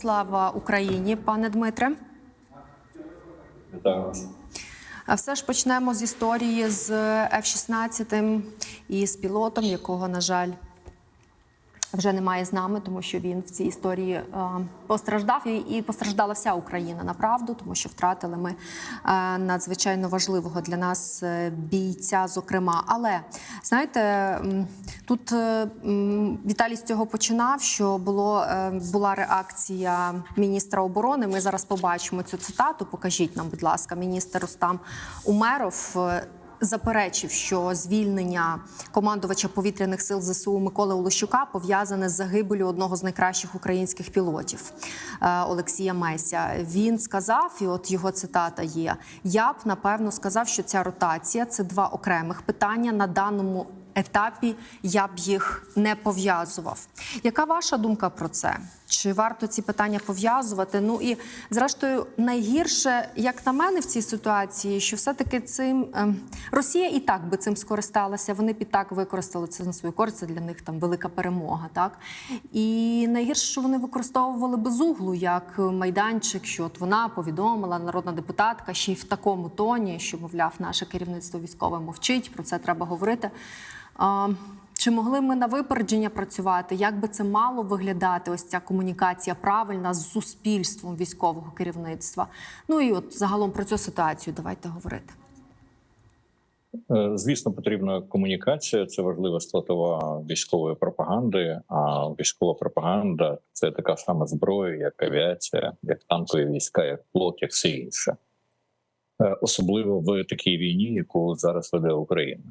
Слава Україні, пане Дмитре. Вітаю вас. Все ж почнемо з історії з F-16 і з пілотом, якого, на жаль, вже немає з нами, тому що він в цій історії е, постраждав і, постраждала вся Україна направду, тому що втратили ми е, надзвичайно важливого для нас е, бійця, зокрема. Але знаєте, тут Віталій з цього починав, що було була реакція міністра оборони. Ми зараз побачимо цю цитату. Покажіть нам, будь ласка, міністр Рустам Умеров. Заперечив, що звільнення командувача повітряних сил ЗСУ Миколи Олещука пов'язане з загибелю одного з найкращих українських пілотів е, Олексія Меся. Він сказав, і от його цитата є: я б напевно сказав, що ця ротація це два окремих питання на даному. Етапі я б їх не пов'язував. Яка ваша думка про це? Чи варто ці питання пов'язувати? Ну і зрештою, найгірше, як на мене, в цій ситуації, що все-таки цим ем, Росія і так би цим скористалася. Вони б і так використали це на свою користь. Для них там велика перемога. Так і найгірше, що вони використовували безуглу як майданчик, що от вона повідомила народна депутатка ще й в такому тоні, що мовляв, наше керівництво військове мовчить. Про це треба говорити. Чи могли ми на випередження працювати? Як би це мало виглядати? Ось ця комунікація правильна з суспільством військового керівництва? Ну і от загалом про цю ситуацію давайте говорити. Е, Звісно, потрібна комунікація. Це важлива складова військової пропаганди. А військова пропаганда це така сама зброя, як авіація, як танкові війська, як флот, як все інше, Е, особливо в такій війні, яку зараз веде Україна.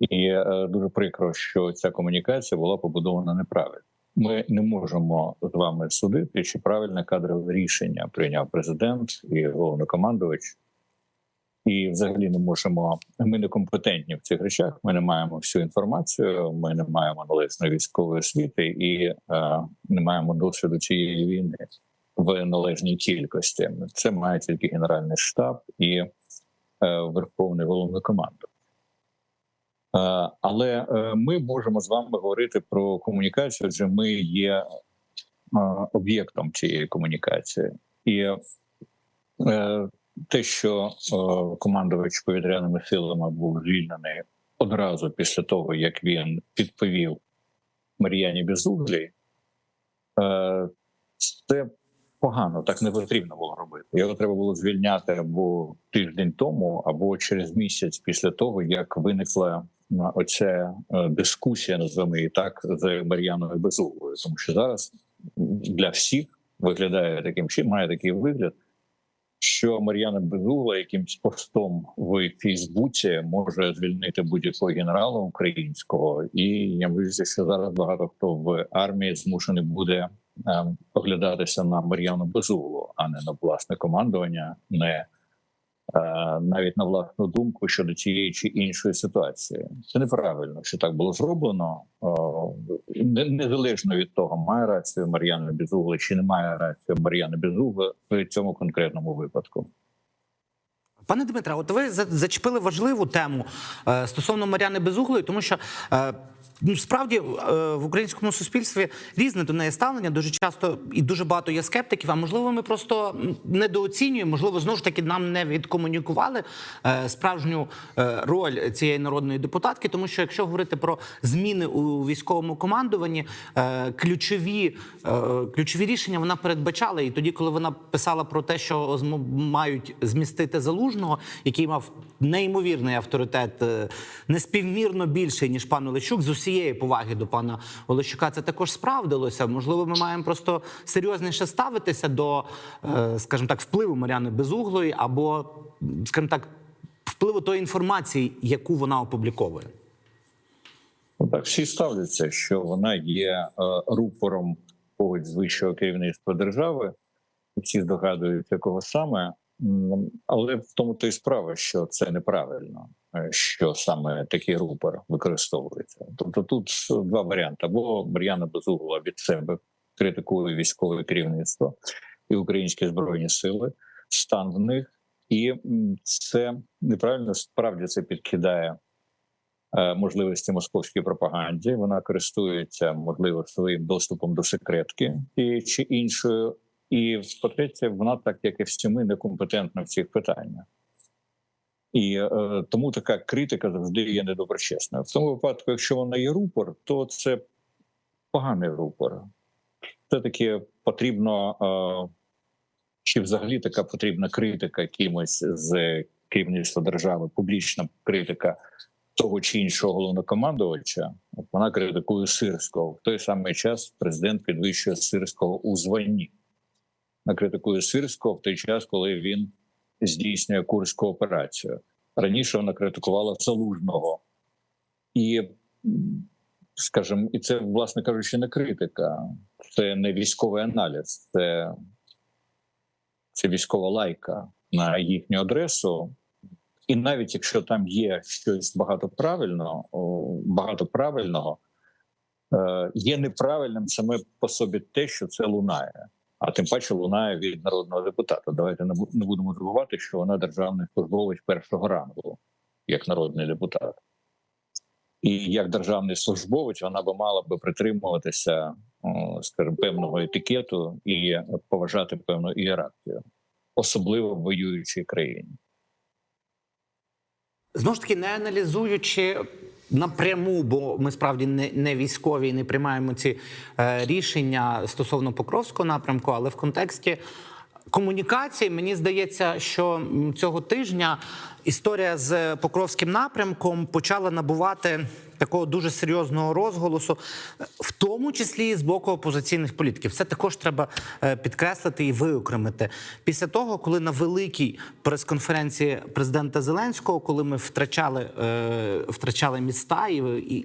І е, дуже прикро, що ця комунікація була побудована неправильно. Ми не можемо з вами судити, чи правильне кадрове рішення прийняв президент і головнокомандувач. І взагалі не можемо. Ми не компетентні в цих речах. Ми не маємо всю інформацію. Ми не маємо належної військової освіти і е, не маємо досвіду цієї війни в належній кількості. Це має тільки генеральний штаб і е, верховний головнокомандувач. Е, але е, ми можемо з вами говорити про комунікацію, адже ми є е, об'єктом цієї комунікації, і е, те, що е, командувач повітряними силами був звільнений одразу після того, як він відповів Мар'яні Безуглій, е, це погано, так не потрібно було робити. Його треба було звільняти або тиждень тому, або через місяць після того, як виникла е, оця е, дискусія, називаємо її так, з Мар'яною Безуглою. Тому що зараз для всіх виглядає таким чином, має такий вигляд що Мар'яна Безугла якимсь постом в Фейсбуці може звільнити будь-якого генерала українського, і я боюся, що зараз багато хто в армії змушений буде ем, оглядатися на Мар'яну Безуглу, а не на власне командування, не навіть на власну думку щодо цієї чи іншої ситуації. Це неправильно, що так було зроблено. Незалежно від того, має рацію Мар'яна Безугла чи не має рацію Мар'яна Безугла в цьому конкретному випадку. Пане Дмитре, от ви за- зачепили важливу тему е, стосовно Мар'яни Безуглої, тому що е, ну справді е, в українському суспільстві різне до неї ставлення. Дуже часто і дуже багато є скептиків. А можливо, ми просто недооцінюємо, можливо, знову ж таки нам не відкомунікували справжню роль цієї народної депутатки. Тому що якщо говорити про зміни у військовому командуванні, ключові, ключові рішення вона передбачала. І тоді, коли вона писала про те, що мають змістити залужного, який мав неймовірний авторитет, е, неспівмірно більший ніж пан Олещук, з усієї поваги до пана Олещука, це також справдилося. Можливо, ми маємо просто серйозніше ставитися до, е, скажімо так, впливу Мар'яни Безуглої або, скажімо так, впливу тої інформації, яку вона опубліковує. Ну, Так, всі ставляться, що вона є е, рупором когось з вищого керівництва держави. Всі здогадуються, кого саме. Але в тому то й справа, що це неправильно, е, що саме такий рупор використовується. Тобто тут два варіанти: або Мар'яна Безугла від себе критикує військове керівництво і українські збройні сили, стан в них, і це неправильно справді це підкидає е, можливості московській пропаганді. Вона користується, можливо, своїм доступом до секретки тієї чи іншою. І по-третє, вона, так як і всі ми, некомпетентна в цих питаннях. І е, тому така критика завжди є недоброчесною. В тому випадку, якщо вона є рупор, то це поганий рупор. Все таки потрібно, е, чи взагалі така потрібна критика кимось з керівництва держави, публічна критика того чи іншого головнокомандувача. Вона критикує Сирського. В той самий час президент підвищує Сирського у званні. Критикує Сирського в той час, коли він здійснює курську операцію. Раніше вона критикувала Залужного. І, скажімо, і це, власне кажучи, не критика, це не військовий аналіз, це, це військова лайка на їхню адресу. І навіть якщо там є щось багато правильного, багато правильного, е, є неправильним саме по собі те, що це лунає. А тим паче лунає від народного депутата. Давайте не будемо забувати, що вона державний службовець першого рангу, як народний депутат. І як державний службовець вона би мала би притримуватися, скажімо, певного етикету і поважати певну ієрархію, особливо в воюючій країні. Знову ж таки, не аналізуючи напряму, бо ми справді не, не військові і не приймаємо ці е, рішення стосовно Покровського напрямку, але в контексті комунікації мені здається, що цього тижня історія з Покровським напрямком почала набувати такого дуже серйозного розголосу, в тому числі і з боку опозиційних політиків. Це також треба е, підкреслити і виокремити. Після того, коли на великій прес-конференції президента Зеленського, коли ми втрачали, е, втрачали міста і,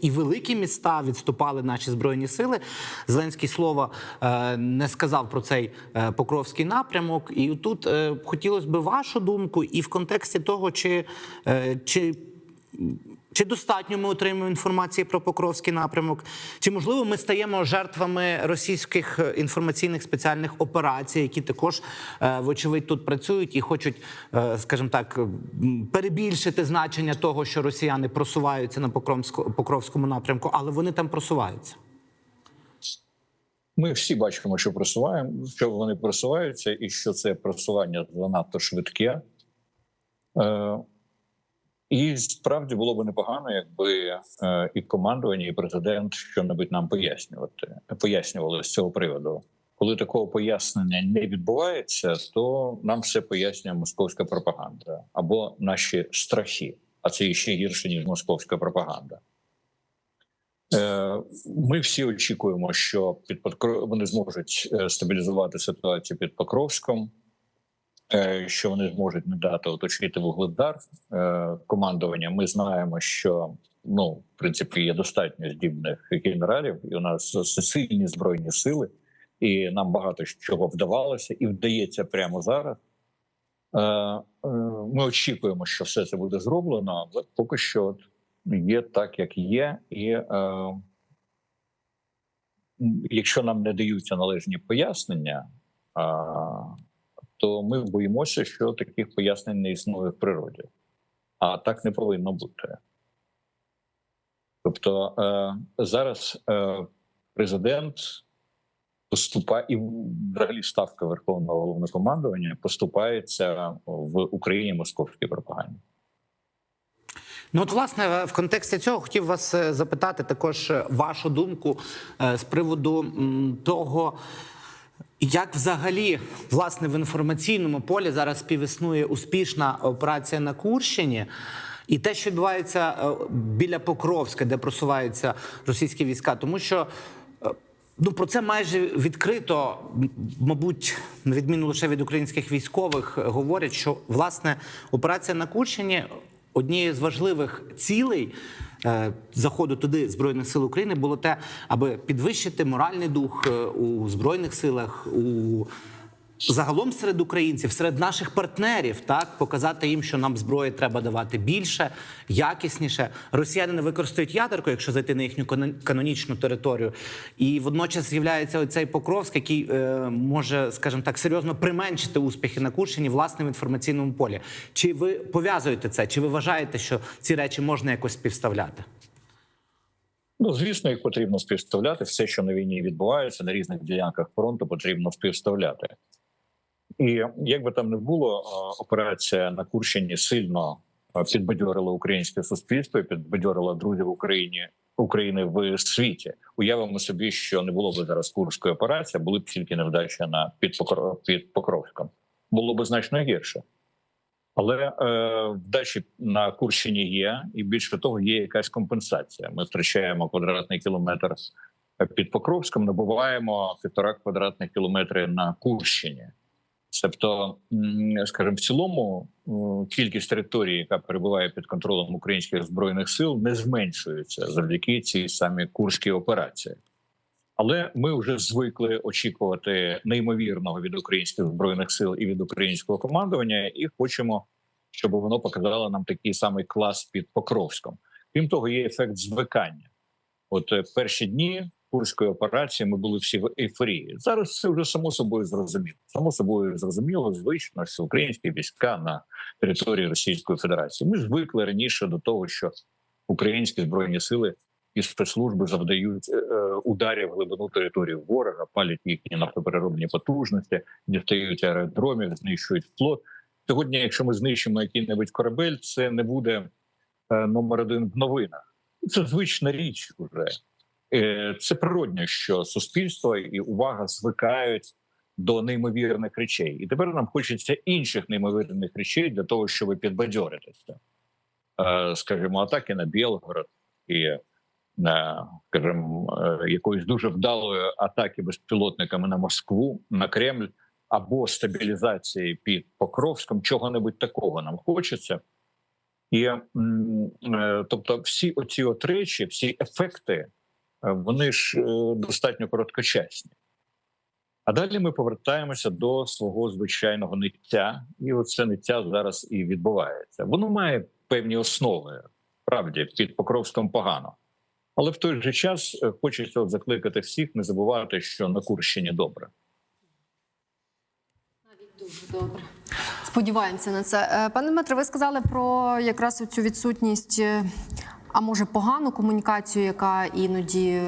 і, великі міста, відступали наші збройні сили. Зеленський слова е, не сказав про цей покровський напрямок. І тут хотілося б вашу думку, і в контексті того, чи, чи чи достатньо ми отримуємо інформації про Покровський напрямок? Чи можливо ми стаємо жертвами російських е, інформаційних спеціальних операцій, які також, е, вочевидь, тут працюють і хочуть, е, скажімо так, перебільшити значення того, що росіяни просуваються на Покровському напрямку, але вони там просуваються. Ми всі бачимо, що просуваємо, що вони просуваються, і що це просування занадто швидке. І справді було б непогано, якби е, і командування, і президент що-небудь нам пояснювати пояснювали з цього приводу. Коли такого пояснення не відбувається, то нам все пояснює московська пропаганда або наші страхи, а це ще гірше ніж московська пропаганда. Е, Ми всі очікуємо, що під Покро- вони зможуть е, стабілізувати ситуацію під Покровськом, що вони зможуть не дати оточити вугледар е, командування. Ми знаємо, що ну, в принципі, є достатньо здібних генералів, і у нас сильні збройні сили, і нам багато чого вдавалося і вдається прямо зараз. Е, е, Ми очікуємо, що все це буде зроблено, але поки що є так, як є, і е, якщо нам не даються належні пояснення, то ми боїмося, що таких пояснень не існує в природі. А так не повинно бути. Тобто е, зараз е, президент поступає і взагалі ставка Верховного головнокомандування поступається в Україні московській пропаганді. Ну, от, власне, в контексті цього хотів вас е, запитати також е, вашу думку е, з приводу того. Як взагалі власне в інформаційному полі зараз співіснує успішна операція на Курщині, і те, що відбувається е, біля Покровська, де просуваються російські війська, тому що е, ну про це майже відкрито, мабуть, на відміну лише від українських військових, е, говорять, що власне операція на Курщині однією з важливих цілей е, заходу туди збройних сил України було те, аби підвищити моральний дух е, у збройних силах, у загалом серед українців, серед наших партнерів, так показати їм, що нам зброї треба давати більше, якісніше. Росіяни не використають ядерку, якщо зайти на їхню канон- канонічну територію. І водночас з'являється оцей Покровськ, який е, може, скажімо так, серйозно применшити успіхи на Курщині власне в інформаційному полі. Чи ви пов'язуєте це? Чи ви вважаєте, що ці речі можна якось співставляти? Ну, звісно, їх потрібно співставляти. Все, що на війні відбувається на різних ділянках фронту, потрібно співставляти. І як би там не було, операція на Курщині сильно підбадьорила українське суспільство, підбадьорила друзів Україні України в світі. Уявимо собі, що не було б зараз курської операції, були б тільки невдача на під, Покро- під Покровськом. Було б значно гірше. Але е, вдачі на Курщині є, і більше того, є якась компенсація. Ми втрачаємо квадратний кілометр під Покровськом, набуваємо півтора квадратних кілометри на Курщині. Тобто, скажімо, в цілому кількість території, яка перебуває під контролем українських збройних сил, не зменшується завдяки цій самій курській операції. Але ми вже звикли очікувати неймовірного від українських збройних сил і від українського командування, і хочемо, щоб воно показало нам такий самий клас під Покровськом. Крім того, є ефект звикання. От е, перші дні курської операції ми були всі в ейфорії. Зараз це вже само собою зрозуміло. Само собою зрозуміло, звично, що українські війська на території Російської Федерації. Ми звикли раніше до того, що українські збройні сили і спецслужби завдають е, е, ударів в глибину території ворога, палять їхні нафтопереробні потужності, дістають аеродромів, знищують флот. Сьогодні, якщо ми знищимо який-небудь корабель, це не буде е, номер один в новинах. Це звична річ уже. Е, Це природньо, що суспільство і увага звикають до неймовірних речей, і тепер нам хочеться інших неймовірних речей для того, щоб підбадьоритися. Е, Скажімо, атаки на Білгород і е, скажімо, е, якоїсь дуже вдалої атаки безпілотниками на Москву, на Кремль або стабілізації під Покровськом, чого-небудь такого нам хочеться. І тобто, всі оці от речі, всі ефекти, вони ж е, достатньо короткочасні. А далі ми повертаємося до свого звичайного ниття, і оце ниття зараз і відбувається. Воно має певні основи, правді, під Покровськом погано. Але в той же час е, хочеться закликати всіх не забувати, що на Курщині добре. Навіть Дуже добре. Сподіваємося на це. Е, Пане Дмитре, ви сказали про якраз цю відсутність, е, а може погану комунікацію, яка іноді.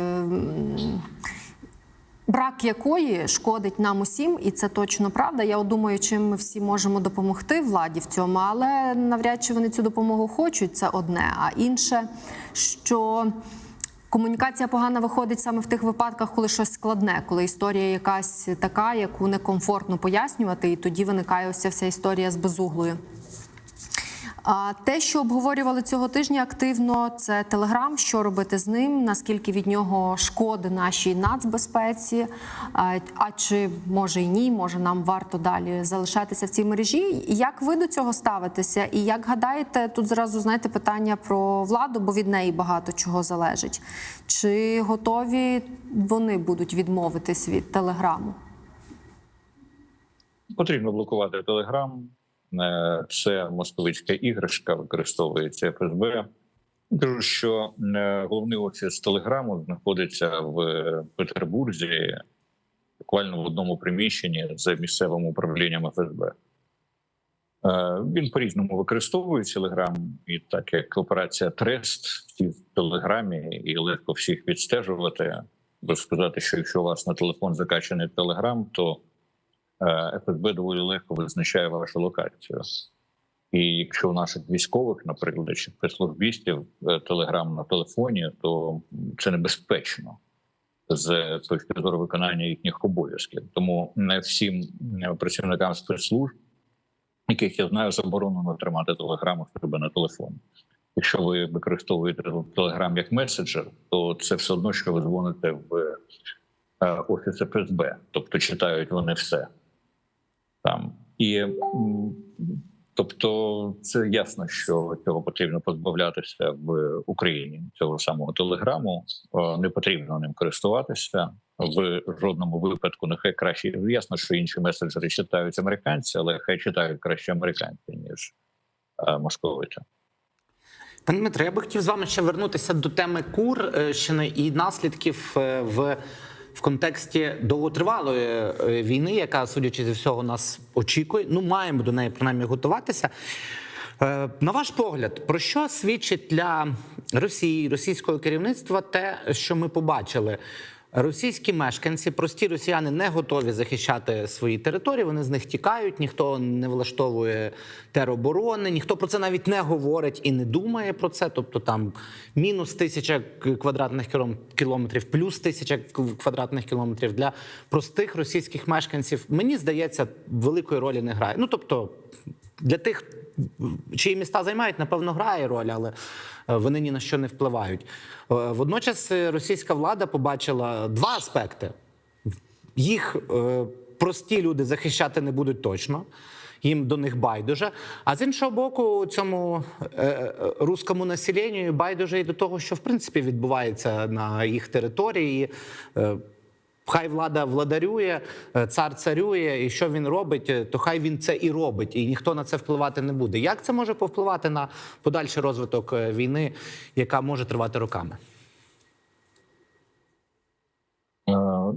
Брак якої шкодить нам усім, і це точно правда. Я думаю, чим ми всі можемо допомогти владі в цьому, але навряд чи вони цю допомогу хочуть. Це одне. А інше, що комунікація погана виходить саме в тих випадках, коли щось складне, коли історія якась така, яку некомфортно пояснювати, і тоді виникає ось ця вся історія з безуглою. А те, що обговорювали цього тижня активно, це Телеграм. Що робити з ним? Наскільки від нього шкоди нашій нацбезпеці? А, чи може і ні? Може нам варто далі залишатися в цій мережі? Як ви до цього ставитеся? І як гадаєте, тут зразу знаєте питання про владу, бо від неї багато чого залежить. Чи готові вони будуть відмовитись від телеграму? Потрібно блокувати Телеграм. Е, Це московицька іграшка, використовується ФСБ. Кажу, що е, головний офіс Телеграму знаходиться в Петербурзі, буквально в одному приміщенні з місцевим управлінням ФСБ. Е, Він по-різному використовує Телеграм, і так як операція Трест всі в Телеграмі, і легко всіх відстежувати. Сказати, що якщо у вас на телефон закачаний Телеграм, то е, ФСБ доволі легко визначає вашу локацію. І якщо у наших військових, наприклад, чи спецслужбістів е, телеграм на телефоні, то це небезпечно з точки зору виконання їхніх обов'язків. Тому не всім е, працівникам спецслужб, яких я знаю, заборонено тримати телеграм у себе на телефоні. Якщо ви використовуєте телеграм як меседжер, то це все одно, що ви дзвоните в е, офіс ФСБ, тобто читають вони все там і. Тобто, це ясно, що цього потрібно позбавлятися в Україні. Цього самого телеграму Е, не потрібно ним користуватися. в жодному випадку. Нехай краще ясно, що інші меседжери читають американці, але хай читають краще американці ніж е, московити. Пане Дмитро, я би хотів з вами ще вернутися до теми Курщини і наслідків е, в, в контексті довготривалої е, війни, яка, судячи зі всього, нас очікує. Ну, маємо до неї принаймні готуватися. Е, На ваш погляд, про що свідчить для Росії, російського керівництва те, що ми побачили? Російські мешканці, прості росіяни не готові захищати свої території. Вони з них тікають, ніхто не влаштовує тероборони, ніхто про це навіть не говорить і не думає про це. Тобто там мінус тисяча квадратних кілом- кілометрів, плюс тисяча квадратних кілометрів для простих російських мешканців. Мені здається, великої ролі не грає. Ну тобто для тих, чиї міста займають, напевно, грає роль, але е, вони ні на що не впливають. Е, Водночас е, російська влада побачила два аспекти: їх прості люди захищати не будуть точно. Їм до них байдуже. А з іншого боку, цьому е, руському населенню байдуже і до того, що в принципі відбувається на їх території. Е, Хай влада владарює, е, цар царює, і що він робить, е, то хай він це і робить, і ніхто на це впливати не буде. Як це може повпливати на подальший розвиток е, війни, яка може тривати роками?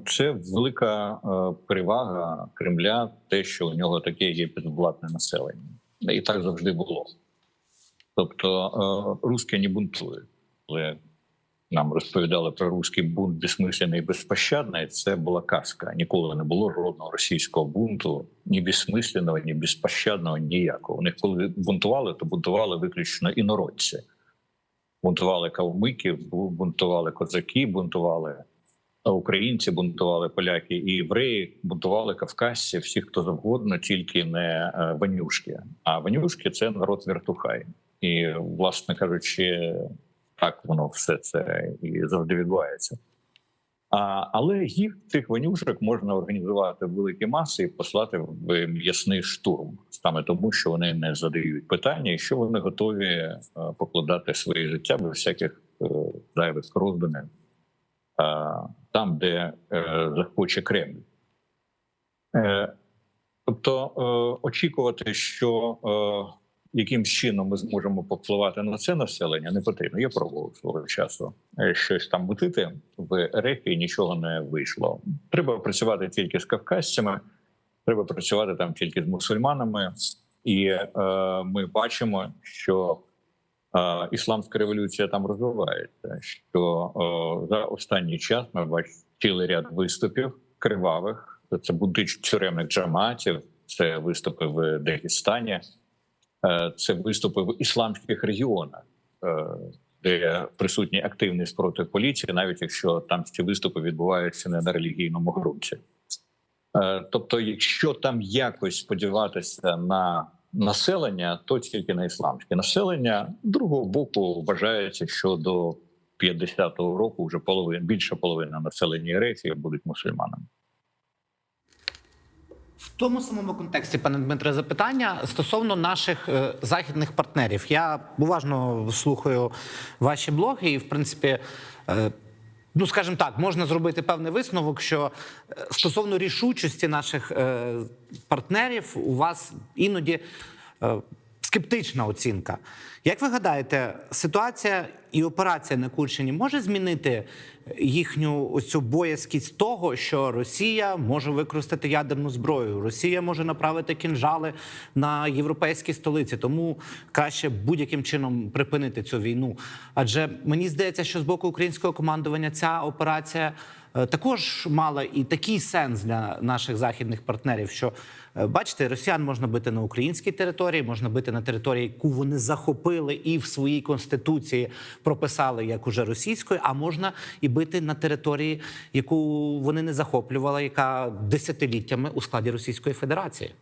Це велика перевага Кремля, те, що у нього таке є підвладне населення, і так завжди було. Тобто, русські не бунтують. Коли нам розповідали про руський бунт безсмисленний і безпощадний, це була казка. Ніколи не було жодного російського бунту, ні безсмисленного, ні безпощадного, ніякого. Них коли бунтували, то бунтували виключно інородці. Бунтували кавмиків, бунтували козаки, бунтували українці, бунтували поляки і євреї, бунтували кавказці, всі, хто завгодно, тільки не е, ванюшки. А ванюшки це народ вертухай. І, власне кажучи, так воно все це і завжди відбувається. А, але їх цих ванюшок можна організувати в великі маси і послати в м'ясний штурм, саме тому, що вони не задають питання, і що вони готові е, покладати своє життя без всяких е, зайвих роздумів е, там, де захоче Кремль. Тобто очікувати, що якимсь чином ми зможемо попливати на це населення, не потрібно. Я пробував свого часу е, щось там мутити в і нічого не вийшло. Треба працювати тільки з кавказцями, треба працювати там тільки з мусульманами, і е, ми бачимо, що е, ісламська революція там розвивається. Що е, за останній час ми бачимо цілий ряд виступів кривавих. Це будуть тюремних джаматів, це виступи в Дагестані. Е, це виступи в ісламських регіонах, е, де присутній активний спротив поліції, навіть якщо там ці виступи відбуваються не на релігійному ґрунті. Е, Тобто, якщо там якось сподіватися на населення, то тільки на ісламське населення. Другого боку, вважається, що до 50-го року вже половина більше половина населення Ерефії будуть мусульманами. В тому самому контексті, пане Дмитре, запитання стосовно наших е, західних партнерів. Я уважно слухаю ваші блоги, і в принципі. Е, Ну, скажімо так, можна зробити певний висновок, що е, стосовно рішучості наших е, партнерів, у вас іноді е, скептична оцінка. Як ви гадаєте, ситуація і операція на Курщині може змінити їхню ось цю боязкість того, що Росія може використати ядерну зброю, Росія може направити кінжали на європейські столиці, тому краще будь-яким чином припинити цю війну. Адже мені здається, що з боку українського командування ця операція е, також мала і такий сенс для наших західних партнерів, що е, бачите, росіян можна бити на українській території, можна бити на території, яку вони захопили і в своїй конституції прописали як уже російською, а можна і бити на території, яку вони не захоплювали, яка десятиліттями у складі Російської Федерації.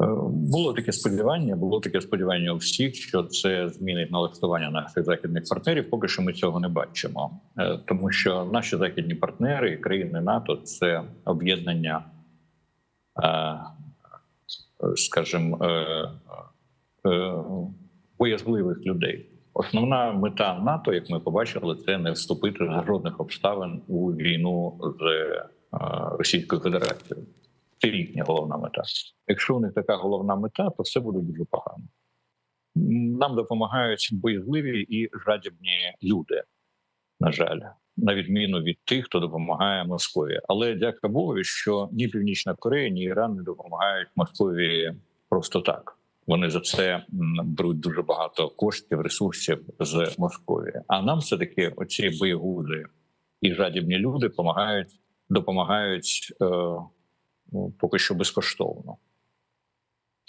Е, Було таке сподівання, було таке сподівання у всіх, що це змінить налаштування наших західних партнерів. Поки що ми цього не бачимо, Е, тому що наші західні партнери, країни НАТО, це об'єднання, е, скажімо, боязливих людей. Основна мета НАТО, як ми побачили, це не вступити за жодних обставин у війну з Російською Федерацією. Це їхня головна мета. Якщо у них така головна мета, то все буде дуже погано. Нам допомагають боязливі і жадібні люди, на жаль, на відміну від тих, хто допомагає Москві. Але дяка Богові, що ні Північна Корея, ні Іран не допомагають Москві просто так. Вони за це беруть дуже багато коштів, ресурсів з Московії. А нам все таки оці боєгузи і жадібні люди допомагають, допомагають е, ну, поки що безкоштовно.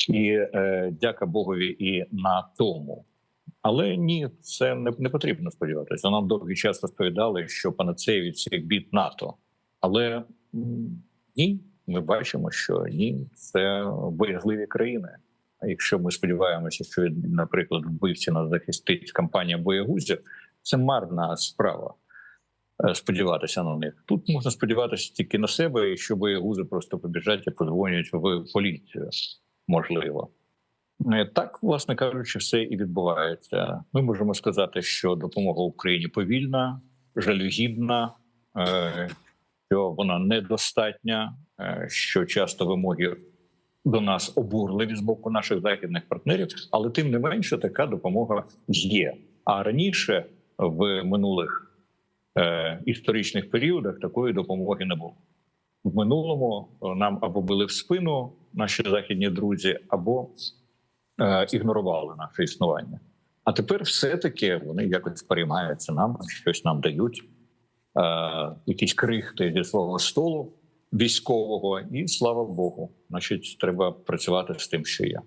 І е, дяка Богові і на тому. Але ні, це не, не потрібно сподіватися. Нам довгий час розповідали, що всіх бід НАТО. Але ні, ми бачимо, що ні, це боязливі країни. А якщо ми сподіваємося, що, наприклад, вбивці нас захистить компанія боєгузів, це марна справа. Е, Сподіватися на них тут можна сподіватися тільки на себе, і що боєгузи просто побіжать і подзвонять в поліцію. Можливо, Е, так, власне кажучи, все і відбувається. Ми можемо сказати, що допомога Україні повільна, жалюгідна, е, що вона недостатня, що часто вимоги до нас обурливі з боку наших західних партнерів, але тим не менше така допомога є. А раніше в минулих історичних періодах такої допомоги не було. В минулому е, нам або били в спину наші західні друзі, або е, ігнорували наше існування. А тепер все-таки вони якось переймаються нам, щось нам дають, е, якісь крихти зі свого столу військового, і слава Богу, значить, треба працювати з тим, що є.